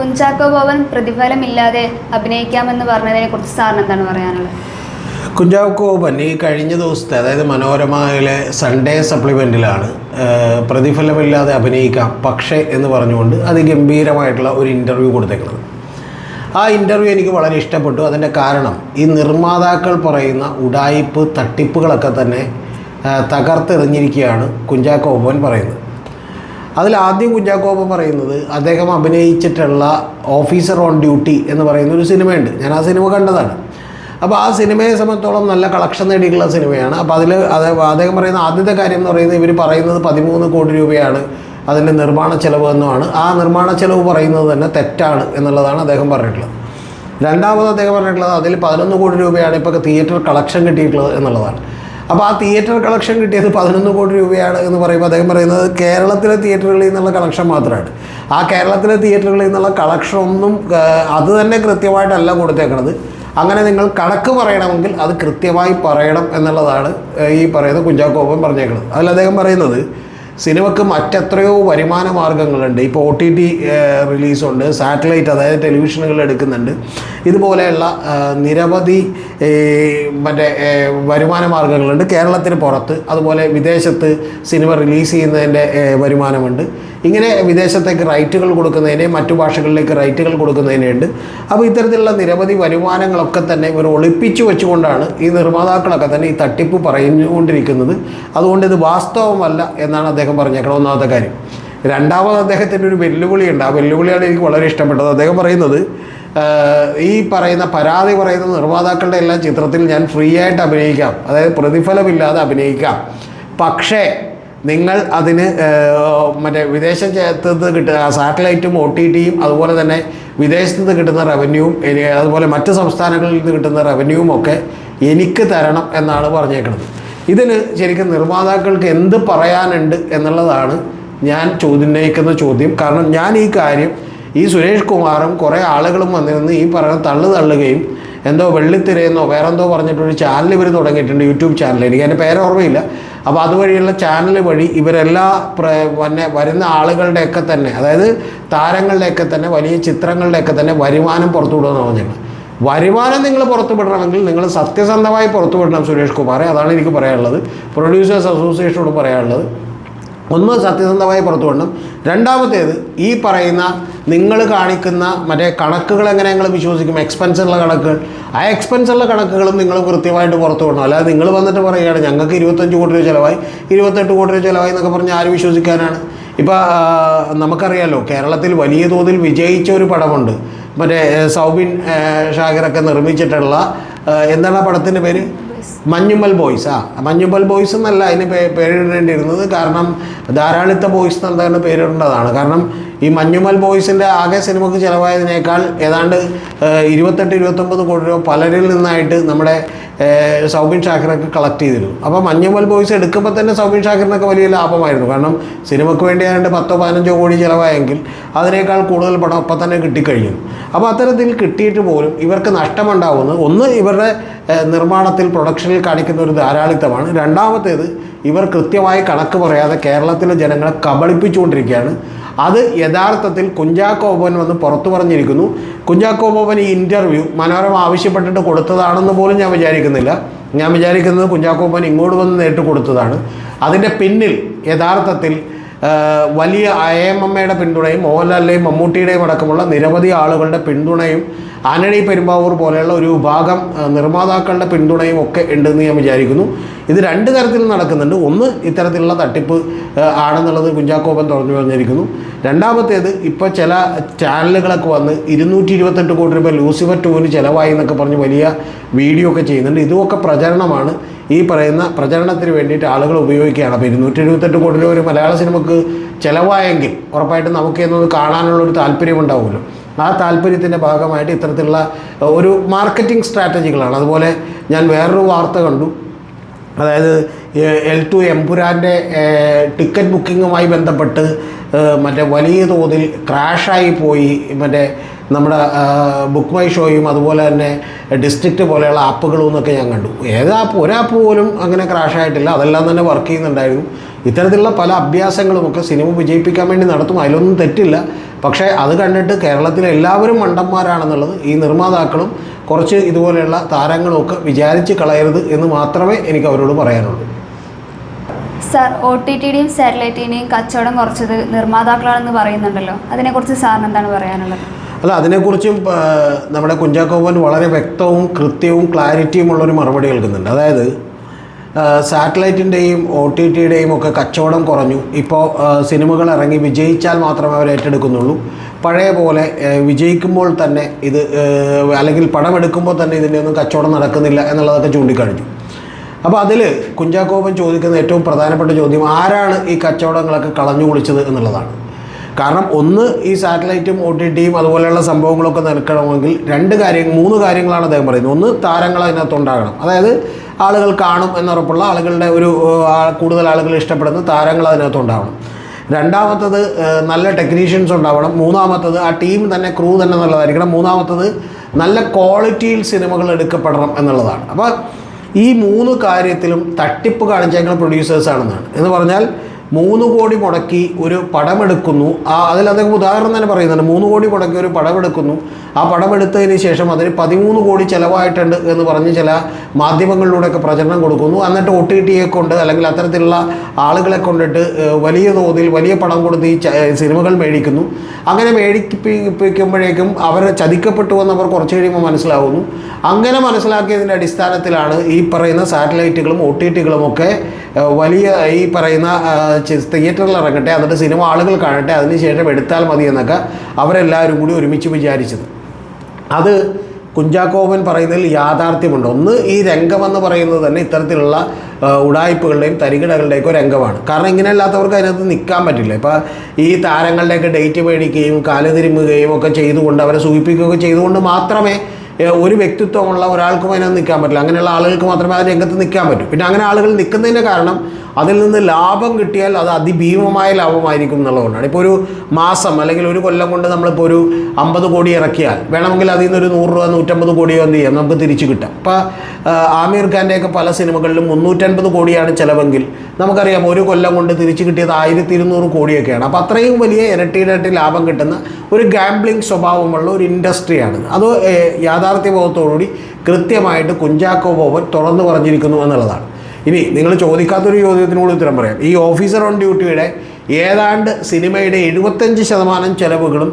കുഞ്ചാക്കോ ബോബൻ പ്രതിഫലമില്ലാതെ അഭിനയിക്കാമെന്ന് പറഞ്ഞതിനെ കുറിച്ച് സാറിന് എന്താണ് പറയാനുള്ളത്? കുഞ്ചാക്കോ കോപ്പൻ ഈ കഴിഞ്ഞ ദിവസത്തെ അതായത് മനോരമയിലെ സൺഡേ സപ്ലിമെന്റിലാണ് പ്രതിഫലമില്ലാതെ അഭിനയിക്കാം പക്ഷേ എന്ന് പറഞ്ഞുകൊണ്ട് അതിഗംഭീരമായിട്ടുള്ള ഒരു ഇന്റർവ്യൂ കൊടുത്തേക്കുന്നത്. ആ ഇന്റർവ്യൂ എനിക്ക് വളരെ ഇഷ്ടപ്പെട്ടു. അതിന്റെ കാരണം ഈ നിർമ്മാതാക്കൾ പറയുന്ന ഉടായിപ്പ് തട്ടിപ്പുകളൊക്കെ തന്നെ തകർത്തെറിഞ്ഞിരിക്കുകയാണ് കുഞ്ചാക്കോ ബോബൻ പറയുന്നത്. അതിൽ ആദ്യം കുഞ്ചാക്കോപ്പ പറയുന്നത് അദ്ദേഹം അഭിനയിച്ചിട്ടുള്ള ഓഫീസർ ഓൺ ഡ്യൂട്ടി എന്ന് പറയുന്ന ഒരു സിനിമയുണ്ട്. ഞാൻ ആ സിനിമ കണ്ടതാണ്. അപ്പോൾ ആ സിനിമയെ സംബന്ധിച്ചോളം നല്ല കളക്ഷൻ നേടിയിട്ടുള്ള സിനിമയാണ്. അപ്പോൾ അതിൽ അദ്ദേഹം പറയുന്ന ആദ്യത്തെ കാര്യം എന്ന് പറയുന്നത് ഇവർ പറയുന്നത് പതിമൂന്ന് കോടി രൂപയാണ് അതിന്റെ നിർമ്മാണ ചെലവ് എന്നുമാണ്. ആ നിർമ്മാണ ചെലവ് പറയുന്നത് തന്നെ തെറ്റാണ് എന്നുള്ളതാണ് അദ്ദേഹം പറഞ്ഞിട്ടുള്ളത്. രണ്ടാമത് അദ്ദേഹം പറഞ്ഞിട്ടുള്ളത് അതിൽ പതിനൊന്ന് കോടി രൂപയാണ് ഇപ്പോൾ തിയേറ്റർ കളക്ഷൻ കിട്ടിയിട്ടുള്ളത് എന്നുള്ളതാണ്. അപ്പോൾ ആ തിയേറ്റർ കളക്ഷൻ കിട്ടിയത് പതിനൊന്ന് കോടി രൂപയാണ് എന്ന് പറയുമ്പോൾ അദ്ദേഹം പറയുന്നത് കേരളത്തിലെ തിയേറ്ററുകളിൽ നിന്നുള്ള കളക്ഷൻ മാത്രമാണ് ആ കേരളത്തിലെ തിയേറ്ററുകളിൽ നിന്നുള്ള കളക്ഷൻ ഒന്നും അത് തന്നെ കൃത്യമായിട്ടല്ല കൊടുത്തേക്കുന്നത് അങ്ങനെ നിങ്ങൾ കണക്ക് പറയണമെങ്കിൽ അത് കൃത്യമായി പറയണം എന്നുള്ളതാണ് ഈ പറയുന്ന കുഞ്ചാക്കോപ്പൻ പറഞ്ഞേക്കുന്നത് അതിൽ അദ്ദേഹം പറയുന്നത് സിനിമക്ക് മറ്റെത്രയോ വരുമാന മാർഗങ്ങളുണ്ട്. ഇപ്പോൾ ഒ ടി ടി റിലീസുണ്ട്. സാറ്റലൈറ്റ് അതായത് ടെലിവിഷനുകൾ എടുക്കുന്നുണ്ട്. ഇതുപോലെയുള്ള നിരവധി മറ്റേ വരുമാന മാർഗങ്ങളുണ്ട്. കേരളത്തിന് പുറത്ത് അതുപോലെ വിദേശത്ത് സിനിമ റിലീസ് ചെയ്യുന്നതിന്റെ വരുമാനമുണ്ട്. ഇങ്ങനെ വിദേശത്തേക്ക് റൈറ്റുകൾ കൊടുക്കുന്നതിന് മറ്റു ഭാഷകളിലേക്ക് റൈറ്റുകൾ കൊടുക്കുന്നതിനുണ്ട് അപ്പോൾ ഇത്തരത്തിലുള്ള നിരവധി വരുമാനങ്ങളൊക്കെ തന്നെ ഇവർ ഒളിപ്പിച്ചു വെച്ചുകൊണ്ടാണ് ഈ നിർമ്മാതാക്കളൊക്കെ തന്നെ ഈ തട്ടിപ്പ് പറഞ്ഞുകൊണ്ടിരിക്കുന്നത്. അതുകൊണ്ട് ഇത് വാസ്തവമല്ല എന്നാണ് അദ്ദേഹം പറഞ്ഞേക്കണം ഒന്നാമത്തെ കാര്യം. രണ്ടാമത് അദ്ദേഹത്തിന്റെ ഒരു വെല്ലുവിളിയുണ്ട്. ആ വെല്ലുവിളിയാണ് എനിക്ക് വളരെ ഇഷ്ടപ്പെട്ടത്. അദ്ദേഹം പറയുന്നത് ഈ പറയുന്ന പരാതി പറയുന്ന നിർമ്മാതാക്കളുടെ എല്ലാം ചിത്രത്തിൽ ഞാൻ ഫ്രീ ആയിട്ട് അഭിനയിക്കാം. അതായത് പ്രതിഫലമില്ലാതെ അഭിനയിക്കാം. പക്ഷേ നിങ്ങൾ അതിന് മറ്റേ വിദേശം ചേർത്ത് കിട്ടുക സാറ്റലൈറ്റും ഒ ടി ടിയും അതുപോലെ തന്നെ വിദേശത്ത് നിന്ന് കിട്ടുന്ന റവന്യൂവും അതുപോലെ മറ്റ് സംസ്ഥാനങ്ങളിൽ നിന്ന് കിട്ടുന്ന റവന്യൂവും ഒക്കെ എനിക്ക് തരണം എന്നാണ് പറഞ്ഞേക്കുന്നത് ഇതിന് ശരിക്കും നിർമ്മാതാക്കൾക്ക് എന്ത് പറയാനുണ്ട് എന്നുള്ളതാണ് ഞാൻ ചോദിക്കുന്ന ചോദ്യം. കാരണം ഞാൻ ഈ കാര്യം ഈ സുരേഷ് കുമാറും കുറേ ആളുകളും വന്നിരുന്ന് ഈ പറയുന്ന തള്ളു തള്ളുകയും എന്തോ വെള്ളിത്തിരയെന്നോ വേറെന്തോ പറഞ്ഞിട്ടൊരു ചാനൽ ഇവർ തുടങ്ങിയിട്ടുണ്ട് യൂട്യൂബ് ചാനൽ എനിക്ക് അതിന്റെ പേര് ഓർമ്മയില്ല. അപ്പോൾ അതുവഴിയുള്ള ചാനൽ വഴി ഇവരെല്ലാ പിന്നെ വരുന്ന ആളുകളുടെയൊക്കെ തന്നെ അതായത് താരങ്ങളുടെയൊക്കെ തന്നെ വലിയ ചിത്രങ്ങളുടെയൊക്കെ തന്നെ വരുമാനം പുറത്തു വിടുമെന്ന് പറഞ്ഞിട്ടുണ്ട് വരുമാനം നിങ്ങൾ പുറത്തു വിടണമെങ്കിൽ നിങ്ങൾ സത്യസന്ധമായി പുറത്തു വിടണം സുരേഷ് കുമാറെ അതാണ് എനിക്ക് പറയാനുള്ളത്. പ്രൊഡ്യൂസേഴ്സ് അസോസിയേഷനോട് പറയാനുള്ളത്. ഒന്ന് സത്യസന്ധമായി പുറത്തു വിടണം രണ്ടാമത്തേത് ഈ പറയുന്ന നിങ്ങൾ കാണിക്കുന്ന മറ്റേ കണക്കുകൾ എങ്ങനെ ഞങ്ങൾ വിശ്വസിക്കും? എക്സ്പെൻസ് ഉള്ള കണക്കുകൾ ആ എക്സ്പെൻസ് ഉള്ള കണക്കുകളും നിങ്ങൾ കൃത്യമായിട്ട് പുറത്തു വിടണം അല്ലാതെ നിങ്ങൾ വന്നിട്ട് പറയുകയാണ് ഞങ്ങൾക്ക് ഇരുപത്തഞ്ച് കോടി രൂപ ചിലവായി. ഇരുപത്തെട്ട് കോടി രൂപ ചിലവായി എന്നൊക്കെ പറഞ്ഞ് ആര് വിശ്വസിക്കാനാണ്? ഇപ്പോൾ നമുക്കറിയാലോ കേരളത്തിൽ വലിയ തോതിൽ വിജയിച്ച ഒരു പടമുണ്ട്. മറ്റേ സൗബിൻ ഷാഗിറൊക്കെ നിർമ്മിച്ചിട്ടുള്ള എന്താണ് ആ പടത്തിന്റെ പേര്? മഞ്ഞുമ്മൽ ബോയ്സ് ആ. മഞ്ഞുമ്മൽ ബോയ്സ് എന്നല്ല അതിന് പേരിടേണ്ടിയിരുന്നത്. കാരണം ധാരാളിത്ത ബോയ്സ് എന്താണ് പേരിടേണ്ടതാണ്. കാരണം ഈ മഞ്ഞുമ്മൽ ബോയ്സിന്റെ ആകെ സിനിമക്ക് ചിലവായതിനേക്കാൾ ഏതാണ്ട് ഇരുപത്തെട്ട് ഇരുപത്തൊമ്പത് കോടി രൂപ പലരിൽ നിന്നായിട്ട് നമ്മുടെ സൗബിൻ ഷാക്കിറൊക്കെ കളക്ട് ചെയ്തിരുന്നു. അപ്പോൾ മഞ്ഞുമൽ ബോയ്സ് എടുക്കുമ്പോൾ തന്നെ സൗബിൻ ഷാക്കിറിനൊക്കെ വലിയ ലാഭമായിരുന്നു. കാരണം സിനിമയ്ക്ക് വേണ്ടി ഏതാണ്ട് പത്തോ പതിനഞ്ചോ കോടി ചിലവായെങ്കിൽ അതിനേക്കാൾ കൂടുതൽ പണം അപ്പം തന്നെ കിട്ടിക്കഴിഞ്ഞു. അപ്പോൾ അത്തരത്തിൽ കിട്ടിയിട്ട് പോലും ഇവർക്ക് നഷ്ടമുണ്ടാവുന്നത് ഒന്ന് ഇവരുടെ നിർമ്മാണത്തിൽ പ്രൊഡക്ഷനിൽ കാണിക്കുന്ന ഒരു ധാരാളിത്തമാണ്. രണ്ടാമത്തേത് ഇവർ കൃത്യമായി കണക്ക് പറയാതെ കേരളത്തിലെ ജനങ്ങളെ കബളിപ്പിച്ചുകൊണ്ടിരിക്കുകയാണ്. അത് യഥാർത്ഥത്തിൽ കുഞ്ചാക്കോ ബോബൻ വന്ന് പുറത്തു പറഞ്ഞിരിക്കുന്നു. കുഞ്ചാക്കോ ബോബൻ ഈ ഇന്റർവ്യൂ മനോരമ ആവശ്യപ്പെട്ടിട്ട് കൊടുത്തതാണെന്ന് പോലും ഞാൻ വിചാരിക്കുന്നില്ല. ഞാൻ വിചാരിക്കുന്നത് കുഞ്ചാക്കോ ബോബൻ ഇങ്ങോട്ട് വന്ന് നേരിട്ട് കൊടുത്തതാണ്. അതിന്റെ പിന്നിൽ യഥാർത്ഥത്തിൽ ആ, എം എമ്മയുടെ പിന്തുണയും മോഹൻലാലിന്റെയും മമ്മൂട്ടിയുടെയും അടക്കമുള്ള നിരവധി ആളുകളുടെ പിന്തുണയും ആനടി പെരുമ്പാവൂർ പോലെയുള്ള ഒരു വിഭാഗം നിർമ്മാതാക്കളുടെ പിന്തുണയും ഒക്കെ ഉണ്ടെന്ന് ഞാൻ വിചാരിക്കുന്നു. ഇത് രണ്ട് തരത്തിൽ നടക്കുന്നുണ്ട്. ഒന്ന് ഇത്തരത്തിലുള്ള തട്ടിപ്പ് ആണെന്നുള്ളത് കുഞ്ചാക്കോപ്പൻ തുറന്നു പറഞ്ഞിരിക്കുന്നു. രണ്ടാമത്തേത് ഇപ്പോൾ ചില ചാനലുകളൊക്കെ വന്ന് ഇരുന്നൂറ്റി ഇരുപത്തെട്ട് കോടി രൂപ ലൂസിഫർ ടൂവിന് ചിലവായി എന്നൊക്കെ പറഞ്ഞ് വലിയ വീഡിയോ ഒക്കെ ചെയ്യുന്നുണ്ട്. ഇതുമൊക്കെ പ്രചരണമാണ്. ഈ പറയുന്ന പ്രചരണത്തിന് വേണ്ടിയിട്ട് ആളുകൾ ഉപയോഗിക്കുകയാണ്. അപ്പോൾ ഇരുന്നൂറ്റി എഴുപത്തെട്ട് കോടി രൂപ ഒരു മലയാള സിനിമക്ക് ചിലവായെങ്കിൽ ഉറപ്പായിട്ടും നമുക്ക് എന്നത് കാണാനുള്ളൊരു താല്പര്യമുണ്ടാവുമല്ലോ. ആ താല്പര്യത്തിന്റെ ഭാഗമായിട്ട് ഇത്തരത്തിലുള്ള ഒരു മാർക്കറ്റിംഗ് സ്ട്രാറ്റജികളാണ്. അതുപോലെ ഞാൻ വേറൊരു വാർത്ത കണ്ടു. അതായത് എൽ ടു എംപുരാന്റെ ടിക്കറ്റ് ബുക്കിങ്ങുമായി ബന്ധപ്പെട്ട് മറ്റേ വലിയ തോതിൽ ക്രാഷായി പോയി മറ്റേ നമ്മുടെ ബുക്ക് മൈ ഷോയും അതുപോലെ തന്നെ ഡിസ്ട്രിക്റ്റ് പോലെയുള്ള ആപ്പുകളും എന്നൊക്കെ ഞാൻ കണ്ടു. ഏത് ആപ്പ് ഒരു പോലും അങ്ങനെ ക്രാഷായിട്ടില്ല. അതെല്ലാം തന്നെ വർക്ക് ചെയ്യുന്നുണ്ടായിരുന്നു. ഇത്തരത്തിലുള്ള പല അഭ്യാസങ്ങളുമൊക്കെ സിനിമ വിജയിപ്പിക്കാൻ വേണ്ടി നടത്തും. അതിലൊന്നും തെറ്റില്ല. പക്ഷേ അത് കണ്ടിട്ട് കേരളത്തിലെ എല്ലാവരും മണ്ടന്മാരാണെന്നുള്ളത് ഈ നിർമ്മാതാക്കളും കുറച്ച് ഇതുപോലെയുള്ള താരങ്ങളും ഒക്കെ വിചാരിച്ച് കളയരുത് എന്ന് മാത്രമേ എനിക്ക് അവരോട് പറയാനുള്ളൂ. സാർ ഒ ടി ടിയുടെയും സാറ്റലൈറ്റിന്റെയും കച്ചവടം കുറച്ചത് നിർമ്മാതാക്കളാണെന്ന് പറയുന്നുണ്ടല്ലോ. അതിനെക്കുറിച്ച് സാറിന് എന്താണ് പറയാനുള്ളത്? അല്ല അതിനെക്കുറിച്ചും നമ്മുടെ കുഞ്ചാക്കോവൻ വളരെ വ്യക്തവും കൃത്യവും ക്ലാരിറ്റിയുമുള്ളൊരു മറുപടി നൽകുന്നുണ്ട്. അതായത് സാറ്റലൈറ്റിന്റെയും ഒ ടി ടിയുടെയും ഒക്കെ കച്ചവടം കുറഞ്ഞു. ഇപ്പോൾ സിനിമകൾ ഇറങ്ങി വിജയിച്ചാൽ മാത്രമേ അവർ ഏറ്റെടുക്കുന്നുള്ളൂ. പഴയ പോലെ വിജയിക്കുമ്പോൾ തന്നെ ഇത് അല്ലെങ്കിൽ പടം എടുക്കുമ്പോൾ തന്നെ ഇതിന്റെ ഒന്നും കച്ചവടം നടക്കുന്നില്ല എന്നുള്ളതൊക്കെ ചൂണ്ടിക്കാണിച്ചു. അപ്പോൾ അതിൽ കുഞ്ചാക്കോപൻ ചോദിക്കുന്ന ഏറ്റവും പ്രധാനപ്പെട്ട ചോദ്യം ആരാണ് ഈ കച്ചവടങ്ങളൊക്കെ കളഞ്ഞു കുളിച്ചത് എന്നുള്ളതാണ്. കാരണം ഒന്ന് ഈ സാറ്റലൈറ്റും ഒ ടി ടിയും അതുപോലെയുള്ള സംഭവങ്ങളൊക്കെ നിൽക്കണമെങ്കിൽ രണ്ട് കാര്യം മൂന്ന് കാര്യങ്ങളാണ് അദ്ദേഹം പറയുന്നത്. ഒന്ന് താരങ്ങൾ അതിനകത്ത് ഉണ്ടാകണം അതായത് ആളുകൾ കാണും എന്നുറപ്പുള്ള ആളുകളുടെ ഒരു കൂടുതൽ ആളുകൾ ഇഷ്ടപ്പെടുന്ന താരങ്ങൾ അതിനകത്ത് ഉണ്ടാവണം രണ്ടാമത്തത് നല്ല ടെക്നീഷ്യൻസ് ഉണ്ടാവണം. മൂന്നാമത്തത് ആ ടീം തന്നെ ക്രൂ തന്നെ നല്ലതായിരിക്കണം മൂന്നാമത്തത് നല്ല ക്വാളിറ്റിയിൽ സിനിമകൾ എടുക്കപ്പെടണം എന്നുള്ളതാണ്. അപ്പോൾ ഈ മൂന്ന് കാര്യത്തിലും തട്ടിപ്പ് കാണിച്ച ഞങ്ങൾ പ്രൊഡ്യൂസേഴ്സാണെന്നാണ് എന്ന് പറഞ്ഞാൽ മൂന്ന് കോടി മുടക്കി ഒരു പടമെടുക്കുന്നു. ആ അതിൽ അദ്ദേഹം ഉദാഹരണം തന്നെ പറയുന്നുണ്ട്. മൂന്ന് കോടി മുടക്കി ഒരു പടമെടുക്കുന്നു. ആ പടമെടുത്തതിന് ശേഷം അതിന് പതിമൂന്ന് കോടി ചിലവായിട്ടുണ്ട് എന്ന് പറഞ്ഞ് ചില മാധ്യമങ്ങളിലൂടെയൊക്കെ പ്രചരണം കൊടുക്കുന്നു. എന്നിട്ട് ഒ ടി ടിയെ കൊണ്ട് അല്ലെങ്കിൽ അത്തരത്തിലുള്ള ആളുകളെ കൊണ്ടിട്ട് വലിയ തോതിൽ വലിയ പണം കൊടുത്ത് ഈ സിനിമകൾ മേടിക്കുന്നു. അങ്ങനെ മേടിപ്പിക്കുമ്പോഴേക്കും അവർ ചതിക്കപ്പെട്ടു എന്ന് അവർ കുറച്ച് കഴിയുമ്പോൾ മനസ്സിലാവുന്നു. അങ്ങനെ മനസ്സിലാക്കിയതിന്റെ അടിസ്ഥാനത്തിലാണ് ഈ പറയുന്ന സാറ്റലൈറ്റുകളും ഒ ടി ടികളും ഒക്കെ വലിയ ഈ പറയുന്ന തിയേറ്ററിൽ ഇറങ്ങട്ടെ എന്നിട്ട് സിനിമ ആളുകൾ കാണട്ടെ അതിനുശേഷം എടുത്താൽ മതി എന്നൊക്കെ അവരെല്ലാവരും കൂടി ഒരുമിച്ച് വിചാരിച്ചത്. അത് കുഞ്ചാക്കോവൻ പറയുന്നതിൽ യാഥാർത്ഥ്യമുണ്ട്. ഒന്ന് ഈ രംഗമെന്ന് പറയുന്നത് തന്നെ ഇത്തരത്തിലുള്ള ഉടായ്പകളുടെയും തരികിടകളുടെയൊക്കെ രംഗമാണ്. കാരണം ഇങ്ങനെയല്ലാത്തവർക്ക് അതിനകത്ത് നിൽക്കാൻ പറ്റില്ല. ഇപ്പോൾ ഈ താരങ്ങളുടെയൊക്കെ ഡേറ്റ് മേടിക്കുകയും കാലുതിരുമുകയും ഒക്കെ ചെയ്തുകൊണ്ട് അവരെ സൂചിപ്പിക്കുകയൊക്കെ ചെയ്തുകൊണ്ട് മാത്രമേ ഒരു വ്യക്തിത്വമുള്ള ഒരാൾക്കും അതിനകത്ത് നിൽക്കാൻ പറ്റില്ല. അങ്ങനെയുള്ള ആളുകൾക്ക് മാത്രമേ ആ രംഗത്ത് നിൽക്കാൻ പറ്റൂ. പിന്നെ അങ്ങനെ ആളുകൾ നിൽക്കുന്നതിന്റെ കാരണം അതിൽ നിന്ന് ലാഭം കിട്ടിയാൽ അത് അതിഭീമമായ ലാഭമായിരിക്കും എന്നുള്ളതുകൊണ്ടാണ്. ഇപ്പോൾ ഒരു മാസം അല്ലെങ്കിൽ ഒരു കൊല്ലം കൊണ്ട് നമ്മളിപ്പോൾ ഒരു അമ്പത് കോടി ഇറക്കിയാൽ വേണമെങ്കിൽ അതിൽ ഒരു നൂറ് രൂപ നൂറ്റമ്പത് കോടിയോ എന്ത് ചെയ്യാം നമുക്ക് തിരിച്ചു കിട്ടാം. ഇപ്പോൾ ആമീർ ഖാന്റെയൊക്കെ പല സിനിമകളിലും മുന്നൂറ്റൻപത് കോടിയാണ് ചിലവെങ്കിൽ നമുക്കറിയാം ഒരു കൊല്ലം കൊണ്ട് തിരിച്ചു കിട്ടിയത് ആയിരത്തി ഇരുന്നൂറ് കോടിയൊക്കെയാണ്. അപ്പോൾ അത്രയും വലിയ ഇരട്ടി ലാഭം കിട്ടുന്ന ഒരു ഗാംബ്ലിംഗ് സ്വഭാവമുള്ള ഒരു ഇൻഡസ്ട്രിയാണ് അത് യാഥാർത്ഥ്യബോധത്തോടുകൂടി കൃത്യമായിട്ട് കുഞ്ചാക്കോ ബോബൻ തുറന്നു പറഞ്ഞിരിക്കുന്നു എന്നുള്ളതാണ്. ഇനി നിങ്ങൾ ചോദിക്കാത്തൊരു ചോദ്യത്തിനോട് ഉത്തരം പറയാം. ഈ ഓഫീസർ ഓൺ ഡ്യൂട്ടിയുടെ ഏതാണ്ട് സിനിമയുടെ എഴുപത്തഞ്ച് ശതമാനം ചെലവുകളും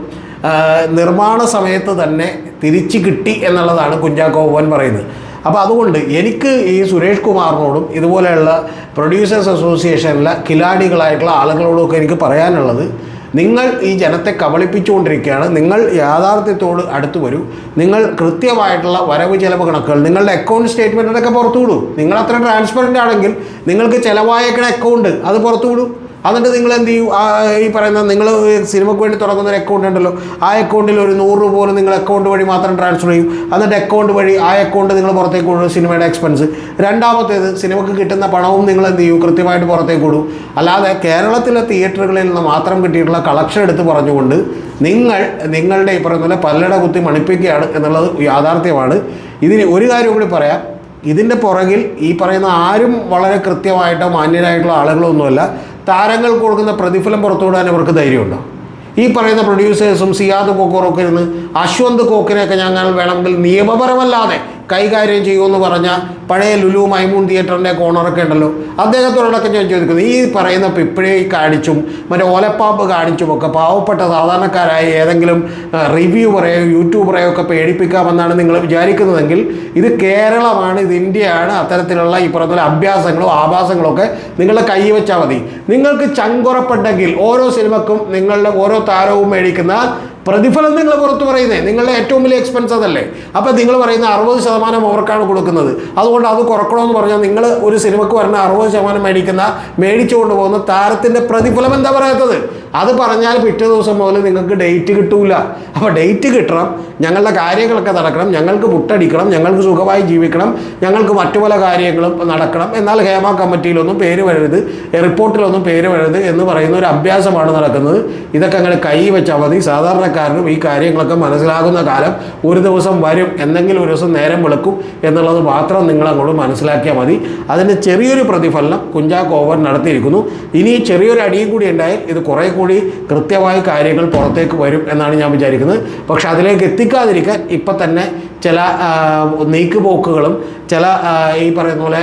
നിർമ്മാണ സമയത്ത് തന്നെ തിരിച്ചു കിട്ടി എന്നുള്ളതാണ് കുഞ്ചാക്കോ ബോബൻ പറയുന്നത്. അപ്പോൾ അതുകൊണ്ട് എനിക്ക് ഈ സുരേഷ് കുമാറിനോടും ഇതുപോലെയുള്ള പ്രൊഡ്യൂസേഴ്സ് അസോസിയേഷനിലെ കിലാടികളായിട്ടുള്ള ആളുകളോടും ഒക്കെ എനിക്ക് പറയാനുള്ളത് നിങ്ങൾ ഈ ജനത്തെ കബളിപ്പിച്ചുകൊണ്ടിരിക്കുകയാണ്. നിങ്ങൾ യാഥാർത്ഥ്യത്തോട് അടുത്ത് വരൂ. നിങ്ങൾ കൃത്യമായിട്ടുള്ള വരവ് ചെലവ് കണക്കുകൾ നിങ്ങളുടെ അക്കൗണ്ട് സ്റ്റേറ്റ്മെന്റൊക്കെ പുറത്തു വിടൂ നിങ്ങൾ അത്ര ട്രാൻസ്പെറന്റ് ആണെങ്കിൽ നിങ്ങൾക്ക് ചിലവായേക്കുന്ന അക്കൗണ്ട് അത് പുറത്തു വിടൂ എന്നിട്ട് നിങ്ങൾ എന്ത് ചെയ്യും? ഈ പറയുന്ന നിങ്ങൾ സിനിമയ്ക്ക് വേണ്ടി തുടങ്ങുന്ന ഒരു അക്കൗണ്ട് ഉണ്ടല്ലോ. ആ അക്കൗണ്ടിൽ ഒരു നൂറ് രൂപ പോലും നിങ്ങൾ അക്കൗണ്ട് വഴി മാത്രം ട്രാൻസ്ഫർ ചെയ്യും. എന്നിട്ട് അക്കൗണ്ട് വഴി ആ അക്കൗണ്ട് നിങ്ങൾ പുറത്തേക്ക് കൊടുക്കും സിനിമയുടെ എക്സ്പെൻസ് രണ്ടാമത്തേത് സിനിമയ്ക്ക് കിട്ടുന്ന പണവും നിങ്ങൾ എന്ത് ചെയ്യും? കൃത്യമായിട്ട് പുറത്തേക്ക് കൊടുക്കും അല്ലാതെ കേരളത്തിലെ തിയേറ്ററുകളിൽ നിന്ന് മാത്രം കിട്ടിയിട്ടുള്ള കളക്ഷൻ എടുത്ത് പറഞ്ഞുകൊണ്ട് നിങ്ങൾ നിങ്ങളുടെ ഈ പറയുന്ന പോലെ പല്ലട കുത്തി മണിപ്പിക്കുകയാണ് എന്നുള്ളത് യാഥാർത്ഥ്യമാണ്. ഇതിന് ഒരു കാര്യം കൂടി പറയാം. ഇതിന്റെ പുറകിൽ ഈ പറയുന്ന ആരും വളരെ കൃത്യമായിട്ടോ മാന്യരായിട്ടുള്ള ആളുകളോ ഒന്നുമല്ല താരങ്ങൾ കൊടുക്കുന്ന പ്രതിഫലം പുറത്തുവിടാൻ അവർക്ക് ധൈര്യമുണ്ടോ? ഈ പറയുന്ന പ്രൊഡ്യൂസേഴ്സും സിയാദ് കോക്കറൊക്കെ ഇരുന്ന് അശ്വന്ത് കോക്കിനെയൊക്കെ ഞങ്ങൾ വേണമെങ്കിൽ നിയമപരമല്ലാതെ കൈകാര്യം ചെയ്യുമെന്ന് പറഞ്ഞ പഴയ ലുലു മൈമൂൺ തിയേറ്ററിന്റെ കോണറൊക്കെ ഉണ്ടല്ലോ. അദ്ദേഹത്തോടൊക്കെ ഞാൻ ചോദിക്കുന്നു ഈ പറയുന്ന പിപ്പിഴി കാണിച്ചും മറ്റേ ഓലപ്പാമ്പ് കാണിച്ചും ഒക്കെ പാവപ്പെട്ട സാധാരണക്കാരായ ഏതെങ്കിലും റിവ്യൂ പറയോ യൂട്യൂബറെയോ ഒക്കെ പേടിപ്പിക്കാമെന്നാണ് നിങ്ങൾ വിചാരിക്കുന്നതെങ്കിൽ ഇത് കേരളമാണ് ഇത് ഇന്ത്യയാണ് അത്തരത്തിലുള്ള ഈ പറഞ്ഞ അഭ്യാസങ്ങളും ആഭാസങ്ങളും ഒക്കെ നിങ്ങളുടെ കൈ വെച്ചാൽ മതി. നിങ്ങൾക്ക് ചങ്കുറപ്പുണ്ടെങ്കിൽ ഓരോ സിനിമക്കും നിങ്ങളുടെ ഓരോ താരവും മേടിക്കുന്ന പ്രതിഫലം നിങ്ങൾ പുറത്ത് പറയുന്നത് നിങ്ങളുടെ ഏറ്റവും വലിയ എക്സ്പെൻസ് അതല്ലേ. അപ്പോൾ നിങ്ങൾ പറയുന്ന അറുപത് ശതമാനം അവർക്കാണ് കൊടുക്കുന്നത്. അതുകൊണ്ട് അത് കുറക്കണമെന്ന് പറഞ്ഞാൽ നിങ്ങൾ ഒരു സിനിമയ്ക്ക് വരുന്ന അറുപത് ശതമാനം മേടിക്കുന്ന മേടിച്ചുകൊണ്ട് പോകുന്ന താരത്തിന്റെ പ്രതിഫലം എന്താ പറയാത്തത്? അത് പറഞ്ഞാൽ പിറ്റേ ദിവസം മുതൽ നിങ്ങൾക്ക് ഡേറ്റ് കിട്ടൂല. അപ്പോൾ ഡേറ്റ് കിട്ടണം. ഞങ്ങളുടെ കാര്യങ്ങളൊക്കെ നടക്കണം. ഞങ്ങൾക്ക് മുട്ടടിക്കണം ഞങ്ങൾക്ക് സുഖമായി ജീവിക്കണം. ഞങ്ങൾക്ക് മറ്റു പല കാര്യങ്ങളും നടക്കണം. എന്നാൽ ഹേമ കമ്മിറ്റിയിലൊന്നും പേര് വരരുത്. റിപ്പോർട്ടിലൊന്നും പേര് വരരുത് എന്ന് പറയുന്ന ഒരു അഭ്യാസമാണ് നടക്കുന്നത്. ഇതൊക്കെ അങ്ങനെ കൈ വെച്ചാൽ മതി. സാധാരണക്കാരനും ഈ കാര്യങ്ങളൊക്കെ മനസ്സിലാകുന്ന കാലം ഒരു ദിവസം വരും എന്തെങ്കിലും ഒരു ദിവസം നേരം വെളുക്കും എന്നുള്ളത് മാത്രം നിങ്ങൾ അങ്ങോട്ട് മനസ്സിലാക്കിയാൽ മതി. അതിന്റെ ചെറിയൊരു പ്രതിഫലനം കുഞ്ചാക്കോ നടത്തിയിരിക്കുന്നു. ഇനി ചെറിയൊരു അടിയും കൂടി ഉണ്ടായാൽ ഇത് കുറേ കൂടി കൃത്യമായി കാര്യങ്ങൾ പുറത്തേക്ക് വരും എന്നാണ് ഞാൻ വിചാരിക്കുന്നത്. പക്ഷെ അതിലേക്ക് എത്തിക്കാതിരിക്കാൻ ഇപ്പം തന്നെ ചില നീക്കുപോക്കുകളും ചില ഈ പറയുന്ന പോലെ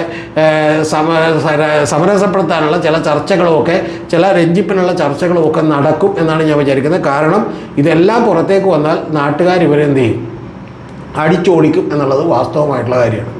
സമ സമരസപ്പെടുത്താനുള്ള ചില ചർച്ചകളുമൊക്കെ ചില രഞ്ജിപ്പിനുള്ള ചർച്ചകളുമൊക്കെ നടക്കും എന്നാണ് ഞാൻ വിചാരിക്കുന്നത്. കാരണം ഇതെല്ലാം പുറത്തേക്ക് വന്നാൽ നാട്ടുകാർ ഇവരെന്ത് ചെയ്യും? അടിച്ചോടിക്കും എന്നുള്ളത് വാസ്തവമായിട്ടുള്ള കാര്യമാണ്.